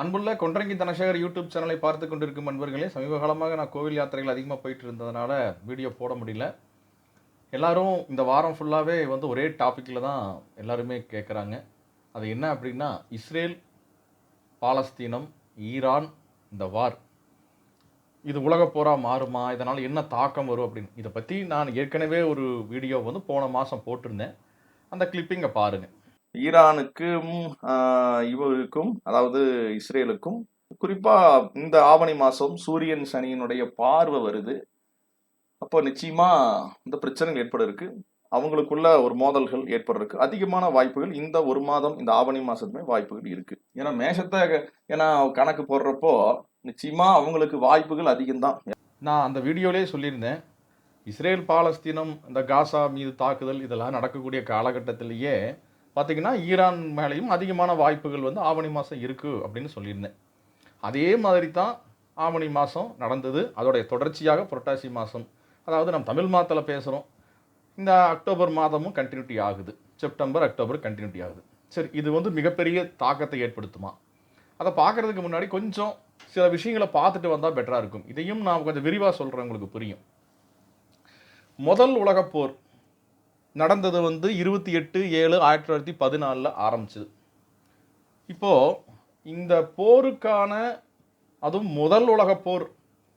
அன்புள்ள கொன்றங்கி தனசேகர் யூடியூப் சேனலை பார்த்து கொண்டிருக்கும் அன்பர்களே சமீப காலமாக நான் கோவில் யாத்திரைகள் அதிகமாக போயிட்டு இருந்ததுனால வீடியோ போட முடியல. எல்லாரும் இந்த வாரம் ஃபுல்லாகவே வந்து ஒரே டாப்பிக்கில் தான் எல்லாருமே கேட்குறாங்க அது என்ன அப்படின்னா இஸ்ரேல் பாலஸ்தீனம் ஈரான் இந்த வார் இது உலக போராக மாறுமா? இதனால் என்ன தாக்கம் வரும் அப்படின்னு. இதை பற்றி நான் ஏற்கனவே ஒரு வீடியோ வந்து போன மாதம் போட்டிருந்தேன். அந்த கிளிப்பிங்கை பாருங்கள் ஈரானுக்கும் இவருக்கும் அதாவது இஸ்ரேலுக்கும் குறிப்பா இந்த ஆவணி மாசம் சூரியன் சனியினுடைய பார்வை வருது. அப்போ நிச்சயமா இந்த பிரச்சனைகள் ஏற்பட இருக்கு அவங்களுக்குள்ள ஒரு மோதல்கள் ஏற்படுறதுக்கு அதிகமான வாய்ப்புகள் இந்த ஒரு மாதம் இந்த ஆவணி மாசத்துமே வாய்ப்புகள் இருக்கு. ஏன்னா மேஷத்தை ஏன்னா கணக்கு போடுறப்போ நிச்சயமா அவங்களுக்கு வாய்ப்புகள் அதிகம்தான். நான் அந்த வீடியோலேயே சொல்லியிருந்தேன். இஸ்ரேல் பாலஸ்தீனம் இந்த காசா மீது தாக்குதல் இதெல்லாம் நடக்கக்கூடிய காலகட்டத்திலேயே பார்த்திங்கன்னா ஈரான் மேலேயும் அதிகமான வாய்ப்புகள் வந்து ஆவணி மாதம் இருக்குது அப்படின்னு சொல்லியிருந்தேன். அதே மாதிரி தான் ஆவணி மாதம் நடந்தது. அதோடைய தொடர்ச்சியாக புரட்டாசி மாதம் அதாவது நம்ம தமிழ் மாதத்தில் பேசுகிறோம் இந்த அக்டோபர் மாதமும் கண்டினியூட்டி ஆகுது. செப்டம்பர் அக்டோபர் கண்டினியூட்டி ஆகுது. சரி இது வந்து மிகப்பெரிய தாக்கத்தை ஏற்படுத்துமா? அதை பார்க்குறதுக்கு முன்னாடி கொஞ்சம் சில விஷயங்களை பார்த்துட்டு வந்தால் பெட்டராக இருக்கும். இதையும் நான் கொஞ்சம் விரிவாக சொல்கிறேன் உங்களுக்கு புரியும். முதல் உலகப் போர் நடந்தது வந்து இருபத்தி எட்டு ஏழு ஆயிரத்தி தொள்ளாயிரத்தி பதினாலில் ஆரம்பிச்சது. இப்போது இந்த போருக்கான அதுவும் முதல் உலகப் போர்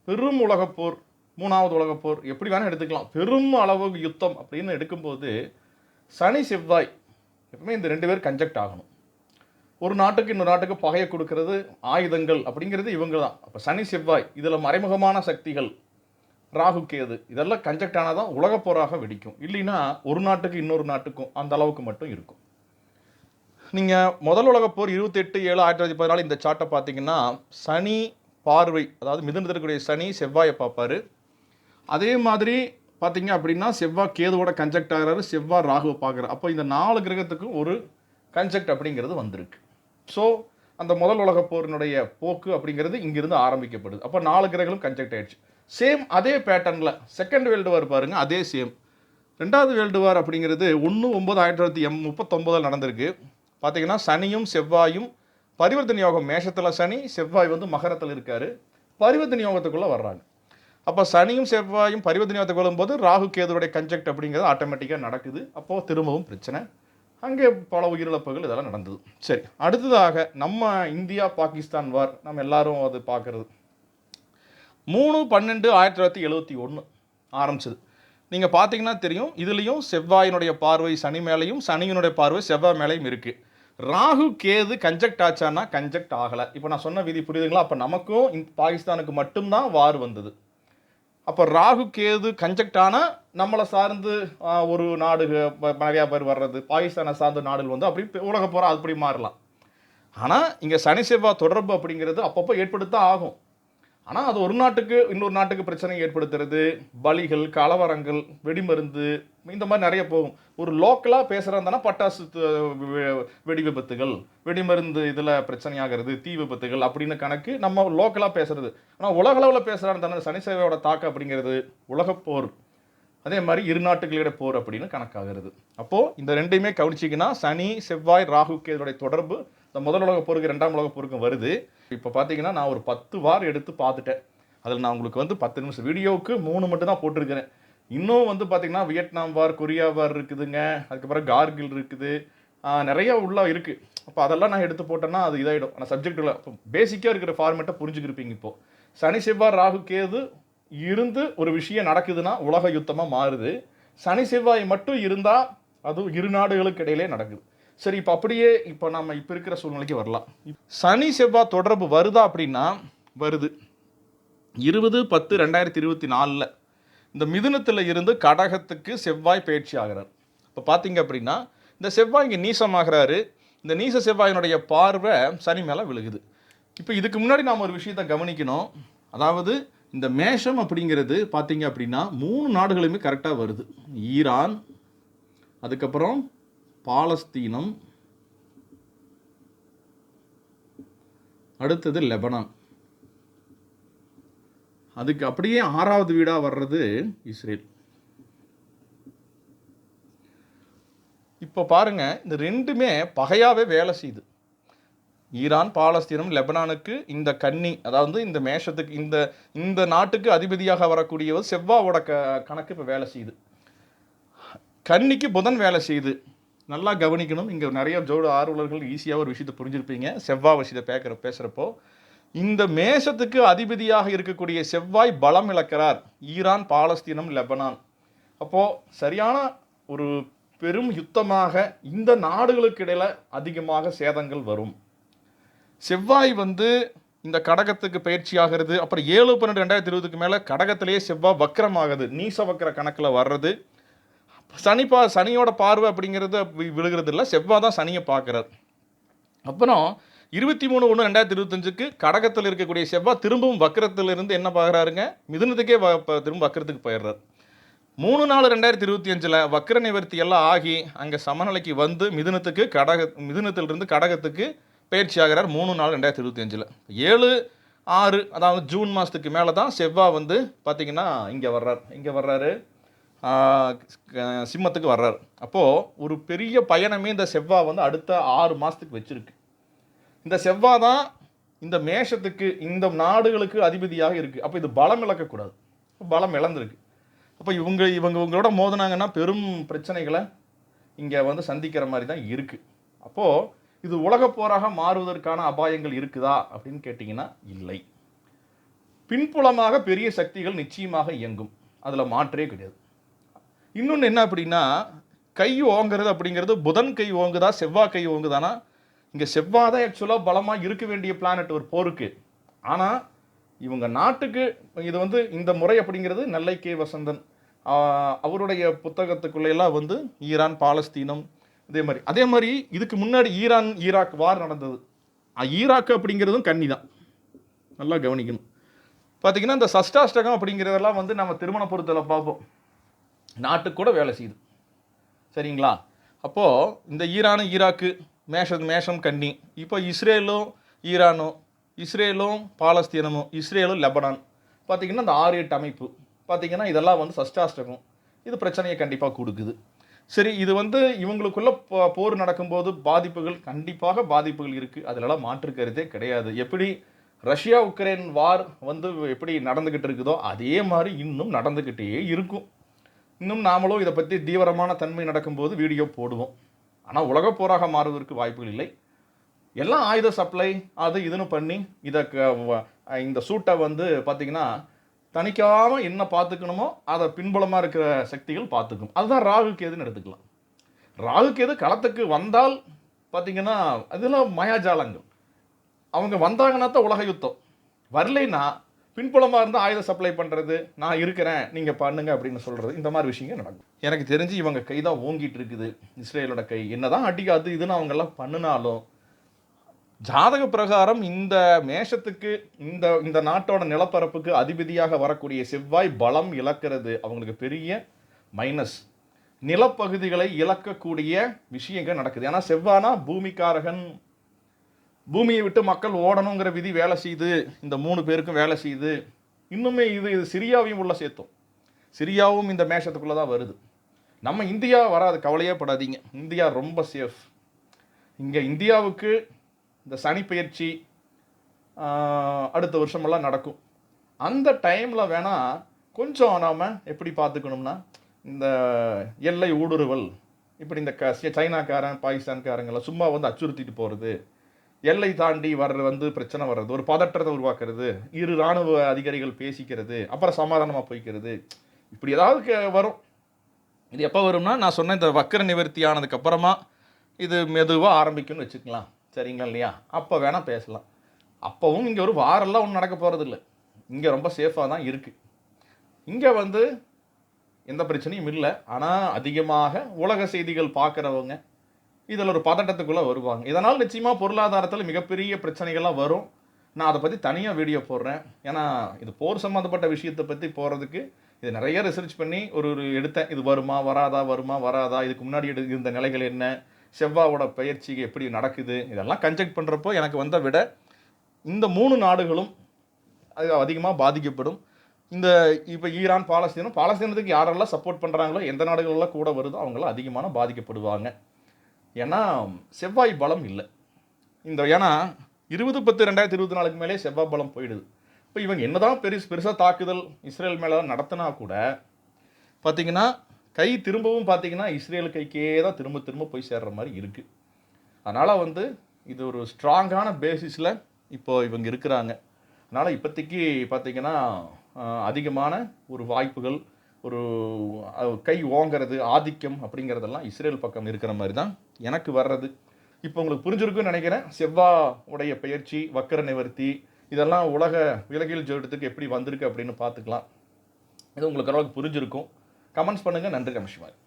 பெரும் உலகப்போர் மூணாவது உலகப்போர் எப்படி வேணால் எடுத்துக்கலாம். பெரும் அளவு யுத்தம் அப்படின்னு எடுக்கும்போது சனி செவ்வாய் எப்பவுமே இந்த ரெண்டு பேர் கன்ஜெக்ட் ஆகணும். ஒரு நாட்டுக்கு இன்னொரு நாட்டுக்கு பகையை கொடுக்கறது ஆயுதங்கள் அப்படிங்கிறது இவங்க தான் அப்போ சனி செவ்வாய் இதில் மறைமுகமான சக்திகள் ராகு கேது இதெல்லாம் கன்ஜெக்ட் ஆனால் தான் உலகப்போராக வெடிக்கும். இல்லைன்னா ஒரு நாட்டுக்கு இன்னொரு நாட்டுக்கும் அந்த அளவுக்கு மட்டும் இருக்கும். நீங்கள் முதல் உலகப் போர் இருபத்தெட்டு ஏழு ஆயிரத்தி தொள்ளாயிரத்தி பதினாலு இந்த சார்ட்டை பார்த்தீங்கன்னா சனி பார்வை அதாவது மிதுனத்தில் சனி செவ்வாயை பார்ப்பாரு. அதே மாதிரி பார்த்தீங்க அப்படின்னா செவ்வாய் கேதுவோட கன்ஜெக்ட் ஆகிறாரு செவ்வாய் ராகுவை பார்க்குறாரு. அப்போ இந்த நாலு கிரகத்துக்கும் ஒரு கன்ஜெக்ட் அப்படிங்கிறது வந்திருக்கு. ஸோ அந்த முதல் உலகப் போரினுடைய போக்கு அப்படிங்கிறது இங்கிருந்து ஆரம்பிக்கப்படுது. அப்போ நாலு கிரகங்களும் கன்ஜெக்ட் ஆயிடுச்சு. சேம் அதே பேட்டர்னில் செகண்ட் வேர்ல்டு வார் பாருங்கள் அதே சேம் ரெண்டாவது வேர்ல்டு வார் அப்படிங்கிறது ஒன்று ஒம்பது ஆயிரத்தி தொள்ளாயிரத்தி எம் முப்பத்தொம்போதில் நடந்திருக்கு. பார்த்தீங்கன்னா சனியும் செவ்வாயும் பரிவர்த்தனை யோகம் மேஷத்தில் சனி செவ்வாய் வந்து மகரத்தில் இருக்கார். பரிவர்த்தனை யோகத்துக்குள்ளே வர்றாங்க. அப்போ சனியும் செவ்வாயும் பரிவர்த்தனை யோகத்துக்கு வரும்போது ராகு கேதுவுடைய கன்ஜெக்ட் அப்படிங்கிறது ஆட்டோமேட்டிக்காக நடக்குது. அப்போது திரும்பவும் பிரச்சனை. அங்கே பல உயிரிழப்புகள் இதெல்லாம் நடந்தது. சரி அடுத்ததாக நம்ம இந்தியா பாகிஸ்தான் வார் நம்ம எல்லாரும் அது பார்க்குறது. மூணு பன்னெண்டு ஆயிரத்தி தொள்ளாயிரத்தி எழுபத்தி ஒன்று ஆரம்பிச்சது. நீங்கள் பார்த்தீங்கன்னா தெரியும் இதுலேயும் செவ்வாயினுடைய பார்வை சனி மேலேயும் சனியினுடைய பார்வை செவ்வாய் மேலேயும் இருக்குது ராகு கேது கன்ஜெக்ட் ஆச்சான்னா கன்ஜெக்ட் ஆகலை. இப்போ நான் சொன்ன விதி புரியுதுங்களா? அப்போ நமக்கும் இந்த பாகிஸ்தானுக்கு மட்டும்தான் வார் வந்தது. அப்போ ராகு கேது கன்ஜெக்ட் ஆனால் நம்மளை சார்ந்து ஒரு நாடு நிறையா பேர் வர்றது பாகிஸ்தானை சார்ந்த நாடுகள் வந்து அப்படி உலக போகிற அப்படி மாறலாம். ஆனால் இங்கே சனி செவ்வாய் தொடர்பு அப்படிங்கிறது அப்பப்போ ஏற்படுத்த ஆகும். ஆனால் அது ஒரு நாட்டுக்கு இன்னொரு நாட்டுக்கு பிரச்சனை ஏற்படுத்துறது. பலிகள் கலவரங்கள் வெடிமருந்து இந்த மாதிரி நிறைய போகும். ஒரு லோக்கலாக பேசுகிறதானா பட்டாசு வெ- வெடி விபத்துகள் வெடிமருந்து இதில் பிரச்சனையாகிறது தீ விபத்துகள் அப்படின்னு கணக்கு நம்ம லோக்கலாக பேசுறது. ஆனால் உலகளவில் பேசுகிறான்னு சனி சேவையோட தாக்கம் அப்படிங்கிறது உலகப்போர் அதே மாதிரி இரு நாட்டுகளிட போர் அப்படின்னு கணக்காகிறது. அப்போது இந்த ரெண்டையுமே கவனிச்சிங்கன்னா சனி செவ்வாய் ராகு கேதுடைய தொடர்பு இந்த முதல் உலக போருக்கு ரெண்டாம் உலக போருக்கும் வருது. இப்போ பார்த்தீங்கன்னா நான் ஒரு பத்து வார் எடுத்து பார்த்துட்டேன். அதில் நான் உங்களுக்கு வந்து பத்து நிமிஷம் வீடியோவுக்கு மூணு மட்டும் தான் போட்டிருக்கிறேன். இன்னும் வந்து பார்த்தீங்கன்னா வியட்நாம் வார் கொரியா வார் இருக்குதுங்க. அதுக்கப்புறம் கார்கில் இருக்குது. நிறைய உள்ள இருக்குது அப்போ அதெல்லாம் நான் எடுத்து போட்டேன்னா அது இதாகிடும் ஆனால் சப்ஜெக்டில் இப்போ பேசிக்காக இருக்கிற ஃபார்மேட்டை புரிஞ்சுக்கிருப்பீங்க இப்போது சனி செவ்வாய் ராகு கேது இருந்து ஒரு விஷயம் நடக்குதுன்னா உலக யுத்தமாக மாறுது. சனி செவ்வாய் மட்டும் இருந்தால் அதுவும் இரு நாடுகளுக்கு இடையிலே நடக்குது. சரி இப்போ அப்படியே இப்போ நம்ம இப்போ இருக்கிற சூழ்நிலைக்கு வரலாம். சனி செவ்வாய் தொடர்பு வருதா அப்படின்னா வருது. இருபது பத்து ரெண்டாயிரத்தி இருபத்தி நாலில் இந்த மிதுனத்தில் இருந்து கடகத்துக்கு செவ்வாய் பயிற்சி ஆகிறார். இப்போ பார்த்தீங்க அப்படின்னா இந்த செவ்வாய் இங்கே நீசமாகிறாரு. இந்த நீச செவ்வாயினுடைய பார்வை சனி மேலே விழுகுது. இப்போ இதுக்கு முன்னாடி நாம் ஒரு விஷயத்தை கவனிக்கணும். அதாவது இந்த மேஷம் அப்படிங்கிறது பார்த்தீங்க அப்படின்னா மூணு நாடுகளுமே கரெக்டாக வருது. ஈரான் அதுக்கப்புறம் பாலஸ்தீனம் அடுத்தது லெபனான். அதுக்கு அப்படியே ஆறாவது வீடாக வர்றது இஸ்ரேல். இப்போ பாருங்க இந்த ரெண்டுமே பகையாகவே வேலை செய்யுது. ஈரான் பாலஸ்தீனம் லெபனானுக்கு இந்த கன்னி அதாவது இந்த மேஷத்துக்கு இந்த இந்த நாட்டுக்கு அதிபதியாக வரக்கூடியவர் செவ்வாவோட க கணக்கு இப்போ வேலை செய்யுது. கன்னிக்கு புதன் வேலை செய்யுது. நல்லா கவனிக்கணும். இங்கே நிறைய ஜோடு ஆர்வலர்கள் ஈஸியாக ஒரு விஷயத்தை புரிஞ்சிருப்பீங்க. செவ்வாய் விஷயத்தை பேக்கிற பேசுகிறப்போ இந்த மேஷத்துக்கு அதிபதியாக இருக்கக்கூடிய செவ்வாய் பலம் இழக்கிறார். ஈரான் பாலஸ்தீனம் லெபனான். அப்போது சரியான ஒரு பெரும் யுத்தமாக இந்த நாடுகளுக்கு இடையில் அதிகமாக சேதங்கள் வரும். செவ்வாய் வந்து இந்த கடகத்துக்கு பயிற்சி ஆகிறது. அப்புறம் ஏழு பன்னெண்டு ரெண்டாயிரத்தி இருபதுக்கு மேலே கடகத்திலேயே செவ்வாய் வக்கரமாகுது. நீச வக்கர கணக்கில் வர்றது. சனி பா சனியோட பார்வை அப்படிங்கிறது விழுகிறது இல்லை செவ்வாய் தான் சனியை பார்க்குறார். அப்புறம் இருபத்தி மூணு ஒன்று ரெண்டாயிரத்தி இருபத்தஞ்சுக்கு கடகத்தில் இருக்கக்கூடிய செவ்வாய் திரும்பவும் வக்கரத்திலிருந்து என்ன பார்க்குறாருங்க? மிதுனத்துக்கே வ ப- திரும்ப வக்கரத்துக்கு போயிடுறார். மூணு நாலு ரெண்டாயிரத்தி இருபத்தி அஞ்சில் வக்கர நிவர்த்தி எல்லாம் ஆகி அங்கே சமநிலைக்கு வந்து மிதுனத்துக்கு கடக மிதுனத்திலிருந்து கடகத்துக்கு பயிற்சி ஆகிறார் மூணு நாலு ரெண்டாயிரத்தி இருபத்தி அஞ்சில் ஏழு ஆறு அதாவது ஜூன் மாதத்துக்கு மேலே தான் செவ்வாய் வந்து பார்த்திங்கன்னா இங்கே வர்றார். இங்கே வர்றாரு. சிம்மத்துக்கு வர்றார். அப்போது ஒரு பெரிய பயணமே இந்த செவ்வாய் வந்து அடுத்த ஆறு மாதத்துக்கு வச்சுருக்கு. இந்த செவ்வாய் தான் இந்த மேஷத்துக்கு இந்த நாடுகளுக்கு அதிபதியாக இருக்குது அப்போ இது பலம் இழக்கக்கூடாது. பலம் இழந்திருக்கு. அப்போ இவங்க இவங்க இவங்களோட மோதினாங்கன்னா பெரும் பிரச்சனைகளை இங்கே வந்து சந்திக்கிற மாதிரி தான் இருக்குது அப்போது இது உலகப் போராக மாறுவதற்கான அபாயங்கள் இருக்குதா அப்படின்னு கேட்டிங்கன்னா இல்லை. பின்புலமாக பெரிய சக்திகள் நிச்சயமாக இயங்கும். அதில் மாற்றே கிடையாது. இன்னொன்று என்ன அப்படின்னா கை ஓங்குறது அப்படிங்கிறது புதன் கை ஓங்குதா செவ்வாய் கை ஓங்குதானா? இங்கே செவ்வாய் தான் ஆக்சுவலாக பலமாக இருக்க வேண்டிய பிளானட் ஒரு போருக்கு. ஆனால் இவங்க நாட்டுக்கு இது வந்து இந்த முறை அப்படிங்கிறது நெல்லை கே வசந்தன் அவருடைய புத்தகத்துக்குள்ள எல்லாம் வந்து ஈரான் பாலஸ்தீனம் இதே மாதிரி. அதே மாதிரி இதுக்கு முன்னாடி ஈரான் ஈராக் வார் நடந்தது. ஈராக் அப்படிங்கிறதும் கன்னி தான். நல்லா கவனிக்கணும். பார்த்தீங்கன்னா இந்த சஷ்டாஷ்டகம் அப்படிங்கிறதெல்லாம் வந்து நம்ம திருமண பொருத்தில் பார்ப்போம். நாட்டுக்கு கூட வேலை செய்யுது. சரிங்களா? அப்போது இந்த ஈரானும் ஈராக்கு மேஷம் மேஷம் கன்னி. இப்போ இஸ்ரேலும் ஈரானும் இஸ்ரேலும் பாலஸ்தீனமும் இஸ்ரேலும் லெபனான். பார்த்திங்கன்னா இந்த ஆறு எட்டு அமைப்பு. பார்த்தீங்கன்னா இதெல்லாம் வந்து சஷ்டாஷ்டகம். இது பிரச்சனையை கண்டிப்பாக கொடுக்குது. சரி இது வந்து இவங்களுக்குள்ள போ- போர் நடக்கும்போது பாதிப்புகள் கண்டிப்பாக பாதிப்புகள் இருக்குது அதிலெல்லாம் மாற்று கருத்தே கிடையாது. எப்படி ரஷ்யா உக்ரைன் வார் வந்து எப்படி நடந்துக்கிட்டு இருக்குதோ அதே மாதிரி இன்னும் நடந்துக்கிட்டே இருக்கும். இன்னும் நாமளும் இதை பற்றி தீவிரமான தன்மை நடக்கும்போது வீடியோ போடுவோம். ஆனால் உலகப் போராக மாறுவதற்கு வாய்ப்புகள் இல்லை. எல்லாம் ஆயுத சப்ளை அது இதுன்னு பண்ணி இதை க- வ- இந்த சூட்டை வந்து பார்த்திங்கன்னா தணிக்காமல் என்ன பார்த்துக்கணுமோ அதை பின்புலமாக இருக்கிற சக்திகள் பார்த்துக்கும் அதுதான் ராகு கேதுன்னு எடுத்துக்கலாம். ராகு கேது களத்துக்கு வந்தால் பார்த்திங்கன்னா அதெல்லாம் மயாஜாலங்கள். அவங்க வந்தாங்கன்னா தான் உலக யுத்தம். வரலைன்னா பின்புலமாக இருந்து ஆயுதம் சப்ளை பண்ணுறது நான் இருக்கிறேன் நீங்கள் பண்ணுங்க அப்படின்னு சொல்கிறது இந்த மாதிரி விஷயங்கள் நடக்கும். எனக்கு தெரிஞ்சு இவங்க கை தான் ஓங்கிட்டு இருக்குது. இஸ்ரேலோட கை. என்னதான் தான் அடிக்காது இதுன்னு அவங்கெல்லாம் பண்ணினாலும் ஜாதக பிரகாரம் இந்த மேஷத்துக்கு இந்த இந்த நாட்டோட நிலப்பரப்புக்கு அதிபதியாக வரக்கூடிய செவ்வாய் பலம் இழக்கிறது அவங்களுக்கு பெரிய மைனஸ் நிலப்பகுதிகளை இழக்கக்கூடிய விஷயங்கள் நடக்குது. ஏன்னா செவ்வானா பூமிக்காரகன் பூமியை விட்டு மக்கள் ஓடணுங்கிற விதி வேலை செய்யுது இந்த மூணு பேருக்கும் வேலை செய்யுது இன்னுமே இது இது சிரியாவையும் உள்ள சேர்த்தோம். சிரியாவும் இந்த மேஷத்துக்குள்ளே தான் வருது. நம்ம இந்தியா வராது கவலையே படாதீங்க. இந்தியா ரொம்ப சேஃப் இங்கே இந்தியாவுக்கு இந்த சனி பயிற்சி அடுத்த வருஷமெல்லாம் நடக்கும். அந்த டைமில் வேணால் கொஞ்சம் நாம் எப்படி பார்த்துக்கணும்னா இந்த எல்லை ஊடுருவல் இப்படி இந்த க சைனாக்காரன் பாகிஸ்தான்காரங்களை சும்மா வந்து அச்சுறுத்திட்டு போகிறது எல்லை தாண்டி வர்றது வந்து பிரச்சனை வர்றது ஒரு பதற்றத்தை உருவாக்குறது இரு இராணுவ அதிகாரிகள் பேசிக்கிறது அப்புறம் சமாதானமாக போய்க்கிறது. இப்படி ஏதாவது க- வரும். இது எப்போ வரும்னா நான் சொன்ன இந்த வக்கர நிவர்த்தி ஆனதுக்கப்புறமா இது மெதுவாக ஆரம்பிக்கும்னு வச்சுக்கலாம். சரிங்களா இல்லையா? அப்போ வேணால் பேசலாம். அப்போவும் இங்கே ஒரு வாரெல்லாம் ஒன்றும் நடக்க போகிறது இல்லை இங்கே ரொம்ப சேஃபாக தான் இருக்குது இங்கே வந்து எந்த பிரச்சனையும் இல்லை. ஆனால் அதிகமாக உலக செய்திகள் பார்க்குறவங்க இதில் ஒரு பதட்டத்துக்குள்ளே வருவாங்க. இதனால் நிச்சயமாக பொருளாதாரத்தில் மிகப்பெரிய பிரச்சனைகள்லாம் வரும். நான் அதை பற்றி தனியாக வீடியோ போடுறேன். ஏன்னா இது போர் சம்மந்தப்பட்ட விஷயத்தை பற்றி போகிறதுக்கு இது நிறைய ரிசர்ச் பண்ணி ஒரு ஒரு எடுத்தேன். இது வருமா வராதா வருமா வராதா இதுக்கு முன்னாடி எடு- இருந்த நிலைகள் என்ன செவ்வாவோட பயிற்சி எப்படி நடக்குது இதெல்லாம் கன்ஜெக்ட் பண்ணுறப்போ எனக்கு வந்த விட இந்த மூணு நாடுகளும் அது அதிகமாக பாதிக்கப்படும். இந்த இப்போ ஈரான் பாலஸ்தீனம் பாலஸ்தீனத்துக்கு யாரெல்லாம் சப்போர்ட் பண்ணுறாங்களோ எந்த நாடுகளெல்லாம் கூட வருதோ அவங்களாம் அதிகமான பாதிக்கப்படுவாங்க. ஏன்னா செவ்வாய் பலம் இல்லை. இந்த ஏன்னா இருபது பத்து ரெண்டாயிரத்தி இருபத்தி நாலுக்கு மேலே செவ்வாய் பலம் போயிடுது. இப்போ இவங்க என்னதான் பெருசு பெருசாக தாக்குதல் இஸ்ரேல் மேலே நடத்தினா கூட பார்த்தீங்கன்னா கை திரும்பவும் பார்த்திங்கன்னா இஸ்ரேல் கைக்கே தான் திரும்ப திரும்ப போய் சேர்ற மாதிரி இருக்குது அதனால் வந்து இது ஒரு ஸ்ட்ராங்கான பேசிஸில் இப்போ இவங்க இருக்கிறாங்க. அதனால் இப்போதைக்கு பார்த்தீங்கன்னா அதிகமான ஒரு வாய்ப்புகள் ஒரு கை ஓங்கிறது ஆதிக்கம் அப்படிங்கிறதெல்லாம் இஸ்ரேல் பக்கம் இருக்கிற மாதிரி தான் எனக்கு வர்றது. இப்போ உங்களுக்கு புரிஞ்சிருக்குன்னு நினைக்கிறேன். செவ்வா உடைய பயிற்சி வக்கர நிவர்த்தி இதெல்லாம் உலக விலகியல் ஜோடத்துக்கு எப்படி வந்திருக்கு அப்படின்னு பார்த்துக்கலாம். இது உங்களுக்கு அளவுக்கு புரிஞ்சிருக்கும். கமெண்ட்ஸ் பண்ணுங்கள் நன்றி ரமேஷ்குமார்